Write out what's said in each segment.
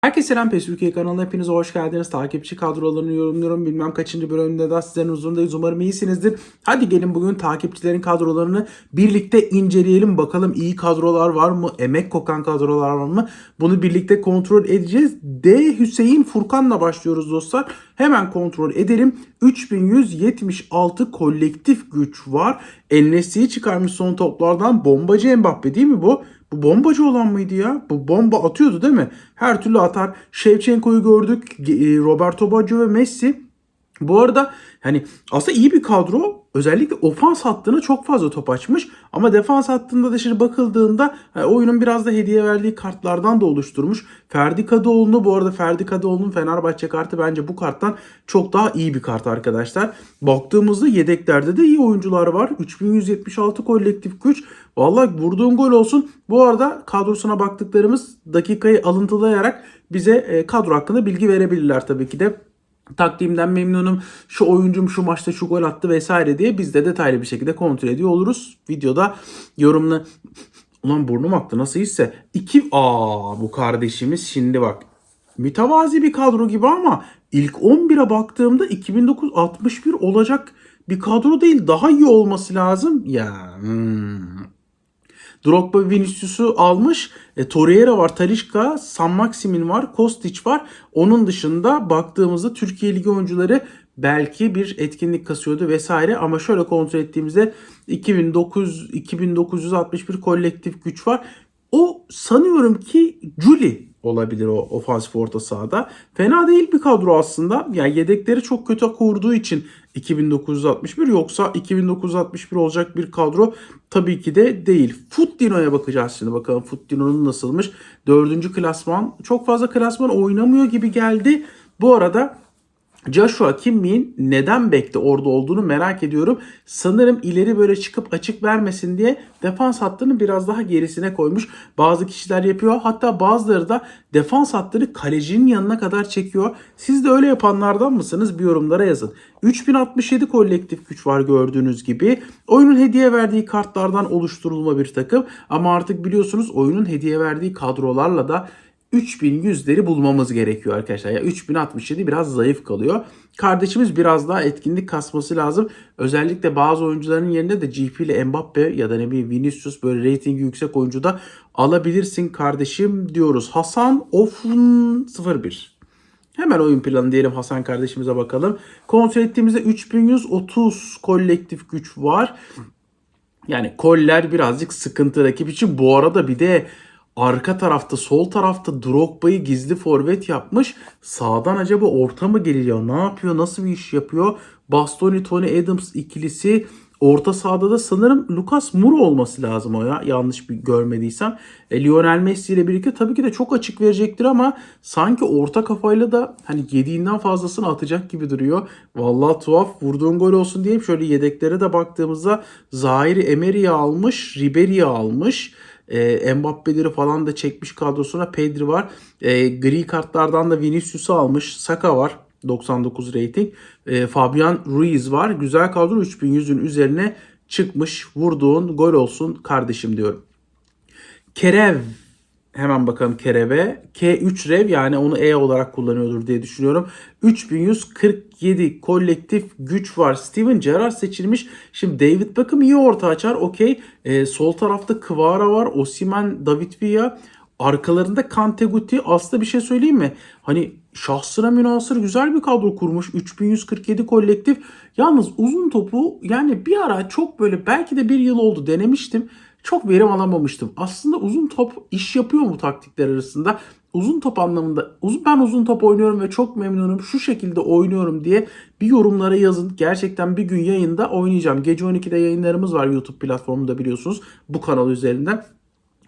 Herkese selam PES Türkiye kanalına hepiniz hoş geldiniz. Takipçi kadrolarını yorumluyorum. Bilmem kaçıncı bölümde de sizlerin huzurundayız. Umarım iyisinizdir. Hadi gelin bugün takipçilerin kadrolarını birlikte inceleyelim. Bakalım iyi kadrolar var mı? Emek kokan kadrolar var mı? Bunu birlikte kontrol edeceğiz. D. Hüseyin Furkan'la başlıyoruz dostlar. Hemen kontrol edelim. 3176 kolektif güç var. Enes'iyi çıkarmış son toplardan. Bombacı Mbappe değil mi bu? Bu bombacı olan mıydı ya? Bu bomba atıyordu değil mi? Her türlü atar. Shevchenko'yu gördük. e, Roberto Baggio ve Messi. Bu arada hani aslında iyi bir kadro. Özellikle ofans hattına çok fazla top açmış. Ama defans hattında da şimdi bakıldığında hani oyunun biraz da hediye verdiği kartlardan da oluşturmuş. Ferdi Kadıoğlu'nu bu arada Ferdi Kadıoğlu'nun Fenerbahçe kartı bence bu karttan çok daha iyi bir kart arkadaşlar. Baktığımızda yedeklerde de iyi oyuncular var. 3176 kolektif güç. Vallahi vurduğun gol olsun. Bu arada kadrosuna baktıklarımız dakikayı alıntılayarak bize e, kadro hakkında bilgi verebilirler tabii ki de taktiğimden memnunum. Şu oyuncum şu maçta şu gol attı vesaire diye biz de detaylı bir şekilde kontrol ediyor oluruz. Videoda yorumlu Ulan burnum aktı nasıl hisse. İki... Aa bu kardeşimiz şimdi bak. Mütevazi bir kadro gibi ama ilk 11'e baktığımda 2009 61 olacak bir kadro değil. Daha iyi olması lazım. Ya hmm. Drogba Vinicius'u almış. E, Torreira var, Talisca, San Maximin var, Kostic var. Onun dışında baktığımızda Türkiye Ligi oyuncuları belki bir etkinlik kasıyordu vesaire ama şöyle kontrol ettiğimizde 2009 2961 kolektif güç var. O sanıyorum ki Juli olabilir o ofansif orta sahada. Fena değil bir kadro aslında. Yani yedekleri çok kötü kurduğu için 2961 yoksa 2961 olacak bir kadro tabii ki de değil. Foot Dino'ya bakacağız şimdi bakalım Foot Dino'nun nasılmış. Dördüncü klasman. Çok fazla klasman oynamıyor gibi geldi. Bu arada Joshua Kimmy'in neden bekte orada olduğunu merak ediyorum. Sanırım ileri böyle çıkıp açık vermesin diye defans hattını biraz daha gerisine koymuş. Bazı kişiler yapıyor. Hatta bazıları da defans hattını kalecinin yanına kadar çekiyor. Siz de öyle yapanlardan mısınız? Bir yorumlara yazın. 3067 kolektif güç var gördüğünüz gibi. Oyunun hediye verdiği kartlardan oluşturulma bir takım. Ama artık biliyorsunuz oyunun hediye verdiği kadrolarla da 3100'leri bulmamız gerekiyor arkadaşlar. Ya 3067 biraz zayıf kalıyor. Kardeşimiz biraz daha etkinlik kasması lazım. Özellikle bazı oyuncuların yerine de GP ile Mbappe ya da ne bileyim Vinicius böyle reytingi yüksek oyuncu da alabilirsin kardeşim diyoruz. Hasan Ofun 01. Hemen oyun planı diyelim Hasan kardeşimize bakalım. Kontrol ettiğimizde 3130 kolektif güç var. Yani koller birazcık sıkıntı rakip için. Bu arada bir de arka tarafta sol tarafta Drogba'yı gizli forvet yapmış. Sağdan acaba orta mı geliyor? Ne yapıyor? Nasıl bir iş yapıyor? Bastoni Tony Adams ikilisi Orta sahada da sanırım Lucas Moura olması lazım o ya. Yanlış bir görmediysem. E, Lionel Messi ile birlikte tabii ki de çok açık verecektir ama sanki orta kafayla da hani yediğinden fazlasını atacak gibi duruyor. Vallahi tuhaf. Vurduğun gol olsun diyeyim. Şöyle yedeklere de baktığımızda Zahiri Emery'i almış. Ribery'i almış. E, Mbappe'leri falan da çekmiş kadrosuna. Pedri var. E, gri kartlardan da Vinicius'u almış. Saka var. 99 rating. E, Fabian Ruiz var. Güzel kadro 3100'ün üzerine çıkmış. Vurduğun gol olsun kardeşim diyorum. Kerev. Hemen bakalım Kerev'e. K3 rev yani onu E olarak kullanıyordur diye düşünüyorum. 3147 kolektif güç var. Steven Gerrard seçilmiş. Şimdi David Beckham iyi orta açar. Okey. E, sol tarafta Kvara var. Osimen, David Villa. Arkalarında Kanteguti aslında bir şey söyleyeyim mi? Hani şahsına münasır güzel bir kadro kurmuş. 3147 kolektif. Yalnız uzun topu yani bir ara çok böyle belki de bir yıl oldu denemiştim. Çok verim alamamıştım. Aslında uzun top iş yapıyor mu taktikler arasında? Uzun top anlamında uzun ben uzun top oynuyorum ve çok memnunum. Şu şekilde oynuyorum diye bir yorumlara yazın. Gerçekten bir gün yayında oynayacağım. Gece 12'de yayınlarımız var YouTube platformunda biliyorsunuz. Bu kanal üzerinden.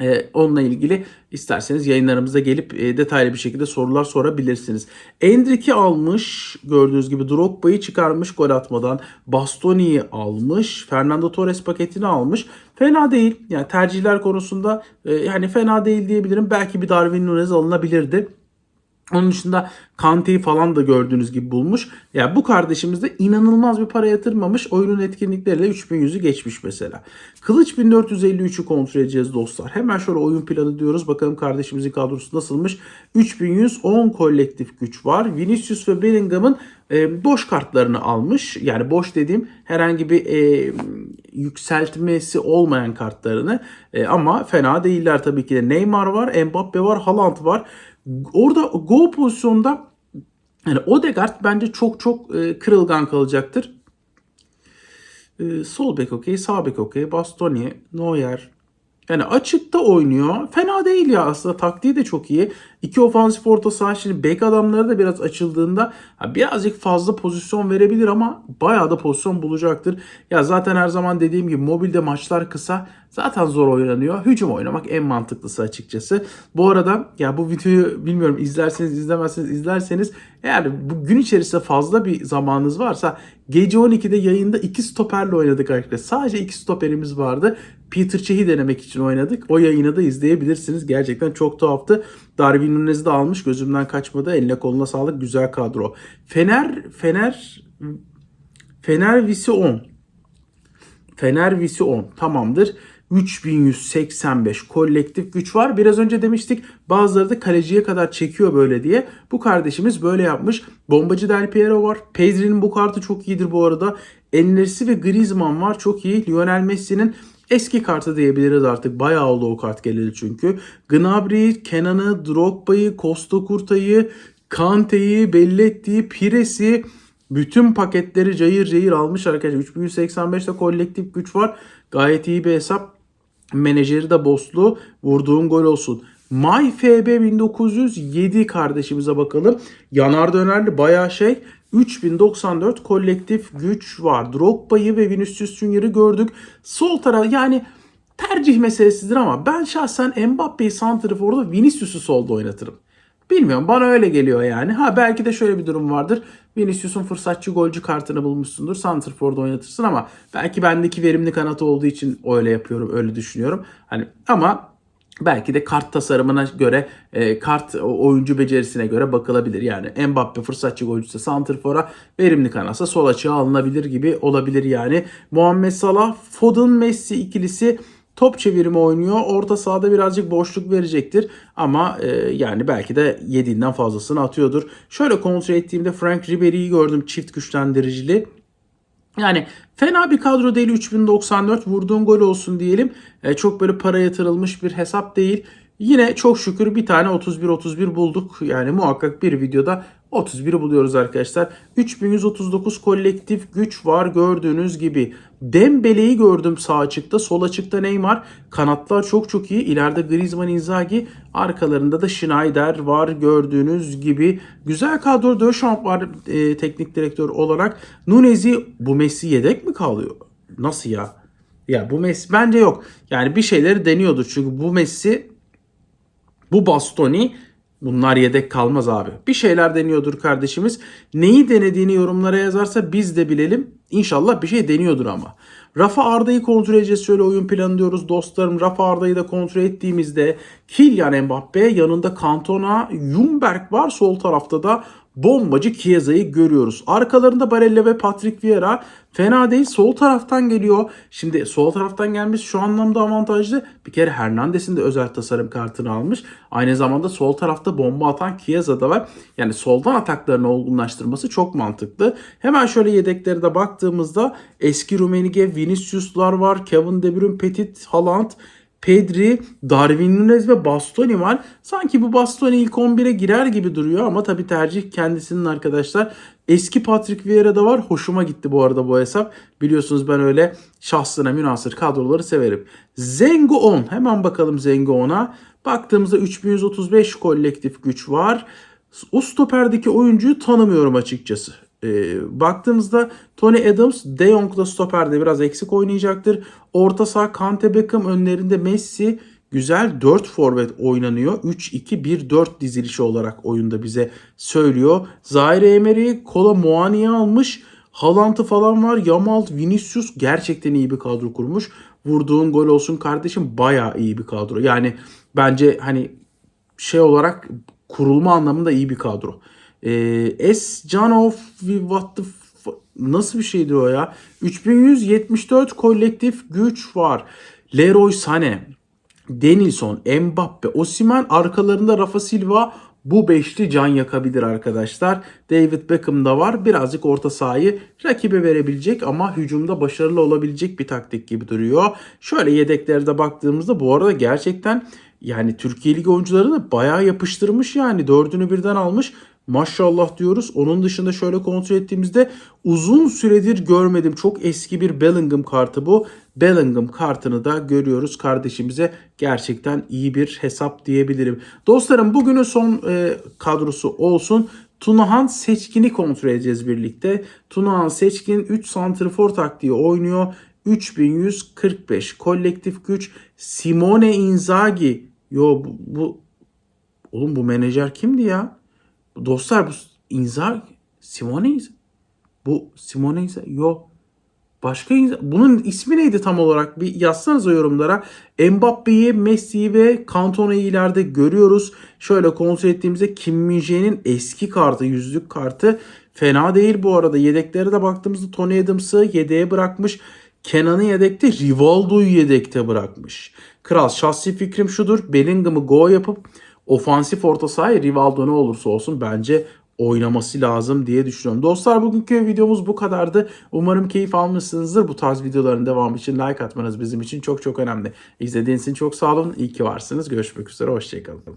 Ee, onunla ilgili isterseniz yayınlarımıza gelip e, detaylı bir şekilde sorular sorabilirsiniz. Endrick'i almış. Gördüğünüz gibi Drogba'yı çıkarmış gol atmadan. Bastoni'yi almış. Fernando Torres paketini almış. Fena değil. Yani tercihler konusunda e, yani fena değil diyebilirim. Belki bir Darwin Nunez alınabilirdi. Onun dışında Kante'yi falan da gördüğünüz gibi bulmuş. Ya yani bu kardeşimiz de inanılmaz bir para yatırmamış. Oyunun etkinlikleriyle 3100'ü geçmiş mesela. Kılıç 1453'ü kontrol edeceğiz dostlar. Hemen şöyle oyun planı diyoruz. Bakalım kardeşimizin kadrosu nasılmış. 3110 kolektif güç var. Vinicius ve Bellingham'ın e, boş kartlarını almış. Yani boş dediğim herhangi bir e, yükseltmesi olmayan kartlarını. E, ama fena değiller tabii ki de. Neymar var, Mbappe var, Haaland var. Orada go pozisyonda yani Odegaard bence çok çok e, kırılgan kalacaktır. E, sol bek okey, sağ bek okey, Bastoni, Neuer. Yani açıkta oynuyor. Fena değil ya aslında taktiği de çok iyi. İki ofansif orta saha şimdi bek adamları da biraz açıldığında birazcık fazla pozisyon verebilir ama bayağı da pozisyon bulacaktır. Ya zaten her zaman dediğim gibi mobilde maçlar kısa. Zaten zor oynanıyor. Hücum oynamak en mantıklısı açıkçası. Bu arada ya bu videoyu bilmiyorum izlerseniz izlemezseniz izlerseniz eğer bu gün içerisinde fazla bir zamanınız varsa gece 12'de yayında iki stoperle oynadık arkadaşlar. Sadece iki stoperimiz vardı. Peter Çeh'i denemek için oynadık. O yayını da izleyebilirsiniz. Gerçekten çok tuhaftı. Darwin Nunez'i de almış. Gözümden kaçmadı. Eline koluna sağlık. Güzel kadro. Fener Fener Fener Visi 10. Fener Visi 10. Tamamdır. 3185 kolektif güç var. Biraz önce demiştik bazıları da kaleciye kadar çekiyor böyle diye. Bu kardeşimiz böyle yapmış. Bombacı Del Piero var. Pedri'nin bu kartı çok iyidir bu arada. Ennersi ve Griezmann var. Çok iyi. Lionel Messi'nin eski kartı diyebiliriz artık. Bayağı oldu o kart geleli çünkü. Gnabry, Kenan'ı, Drogba'yı, Costa Curta'yı, Kante'yi, Belletti'yi, Pires'i bütün paketleri cayır cayır almış arkadaşlar. 3185'te kolektif güç var. Gayet iyi bir hesap. Menajeri de Boslu. Vurduğun gol olsun. MyFB 1907 kardeşimize bakalım. Yanar dönerli bayağı şey. 3094 kolektif güç var. Drogba'yı ve Vinicius Junior'ı gördük. Sol taraf yani tercih meselesidir ama ben şahsen Mbappe'yi santraforda Vinicius'u solda oynatırım. Bilmiyorum bana öyle geliyor yani. Ha belki de şöyle bir durum vardır. Vinicius'un fırsatçı golcü kartını bulmuşsundur. Santrfor'da oynatırsın ama belki bendeki verimli kanatı olduğu için öyle yapıyorum, öyle düşünüyorum. Hani ama belki de kart tasarımına göre, e, kart oyuncu becerisine göre bakılabilir. Yani Mbappe fırsatçı golcüse Santrfor'a verimli kanatsa sol açığa alınabilir gibi olabilir yani. Muhammed Salah, Foden, Messi ikilisi top çevirimi oynuyor. Orta sahada birazcık boşluk verecektir. Ama e, yani belki de yediğinden fazlasını atıyordur. Şöyle kontrol ettiğimde Frank Ribery'i gördüm çift güçlendiricili. Yani fena bir kadro değil 3094 vurduğun gol olsun diyelim. E, çok böyle para yatırılmış bir hesap değil. Yine çok şükür bir tane 31-31 bulduk. Yani muhakkak bir videoda 31'i buluyoruz arkadaşlar. 3139 kolektif güç var gördüğünüz gibi. Dembele'yi gördüm sağ açıkta. Sol açıkta Neymar. Kanatlar çok çok iyi. İleride Griezmann, Inzaghi. Arkalarında da Schneider var gördüğünüz gibi. Güzel kadro Döşamp var e, teknik direktör olarak. Nunez'i bu Messi yedek mi kalıyor? Nasıl ya? Ya bu Messi bence yok. Yani bir şeyleri deniyordur. Çünkü bu Messi bu Bastoni Bunlar yedek kalmaz abi. Bir şeyler deniyordur kardeşimiz. Neyi denediğini yorumlara yazarsa biz de bilelim. İnşallah bir şey deniyordur ama. Rafa Arda'yı kontrol edeceğiz. Şöyle oyun planı diyoruz dostlarım. Rafa Arda'yı da kontrol ettiğimizde Kylian Mbappe yanında Cantona, Jumberg var. Sol tarafta da bombacı Chiesa'yı görüyoruz. Arkalarında Barella ve Patrick Vieira fena değil. Sol taraftan geliyor. Şimdi sol taraftan gelmesi şu anlamda avantajlı. Bir kere Hernandez'in de özel tasarım kartını almış. Aynı zamanda sol tarafta bomba atan Chiesa da var. Yani soldan ataklarını olgunlaştırması çok mantıklı. Hemen şöyle yedekleri de baktığımızda eski Rumenige, Vinicius'lar var. Kevin De Bruyne, Petit, Haaland, Pedri, Darwin Nunez ve Bastoni var. Sanki bu Bastoni ilk 11'e girer gibi duruyor ama tabii tercih kendisinin arkadaşlar. Eski Patrick Vieira da var. Hoşuma gitti bu arada bu hesap. Biliyorsunuz ben öyle şahsına münasır kadroları severim. Zengo 10. Hemen bakalım Zengo 10'a. Baktığımızda 3135 kolektif güç var. O stoperdeki oyuncuyu tanımıyorum açıkçası. E, baktığımızda Tony Adams, De Jong da stoperde biraz eksik oynayacaktır. Orta saha Kante Beckham önlerinde Messi güzel 4 forvet oynanıyor. 3-2-1-4 dizilişi olarak oyunda bize söylüyor. Zaire Emery Kola Muani'yi almış. Haaland'ı falan var. Yamal, Vinicius gerçekten iyi bir kadro kurmuş. Vurduğun gol olsun kardeşim baya iyi bir kadro. Yani bence hani şey olarak kurulma anlamında iyi bir kadro. Ee, S. Canov what the nasıl bir şeydi o ya? 3174 kolektif güç var. Leroy Sané, Denilson, Mbappe, Osimhen arkalarında Rafa Silva bu beşli can yakabilir arkadaşlar. David Beckham da var. Birazcık orta sahayı rakibe verebilecek ama hücumda başarılı olabilecek bir taktik gibi duruyor. Şöyle yedeklerde baktığımızda bu arada gerçekten yani Türkiye Ligi oyuncularını bayağı yapıştırmış yani. Dördünü birden almış. Maşallah diyoruz. Onun dışında şöyle kontrol ettiğimizde uzun süredir görmedim. Çok eski bir Bellingham kartı bu. Bellingham kartını da görüyoruz kardeşimize. Gerçekten iyi bir hesap diyebilirim. Dostlarım bugünün son e, kadrosu olsun. Tunahan Seçkin'i kontrol edeceğiz birlikte. Tunahan Seçkin 3 santrfor taktiği oynuyor. 3145 kolektif güç. Simone Inzaghi. Yo bu, bu oğlum bu menajer kimdi ya? Dostlar bu Inzaghi Simone Inzaghi. Bu Simone Inzaghi. Yo. Başka Inzaghi. Bunun ismi neydi tam olarak? Bir yazsanıza yorumlara. Mbappe'yi, Messi'yi ve Cantona'yı ileride görüyoruz. Şöyle kontrol ettiğimizde Kim Min-jae'nin eski kartı, yüzlük kartı fena değil bu arada. Yedeklere de baktığımızda Tony Adams'ı yedeğe bırakmış. Kenan'ı yedekte, Rivaldo'yu yedekte bırakmış. Kral şahsi fikrim şudur. Bellingham'ı go yapıp ofansif orta sahaya Rivaldo ne olursa olsun bence oynaması lazım diye düşünüyorum. Dostlar bugünkü videomuz bu kadardı. Umarım keyif almışsınızdır. Bu tarz videoların devamı için like atmanız bizim için çok çok önemli. İzlediğiniz için çok sağ olun. İyi ki varsınız. Görüşmek üzere. Hoşçakalın.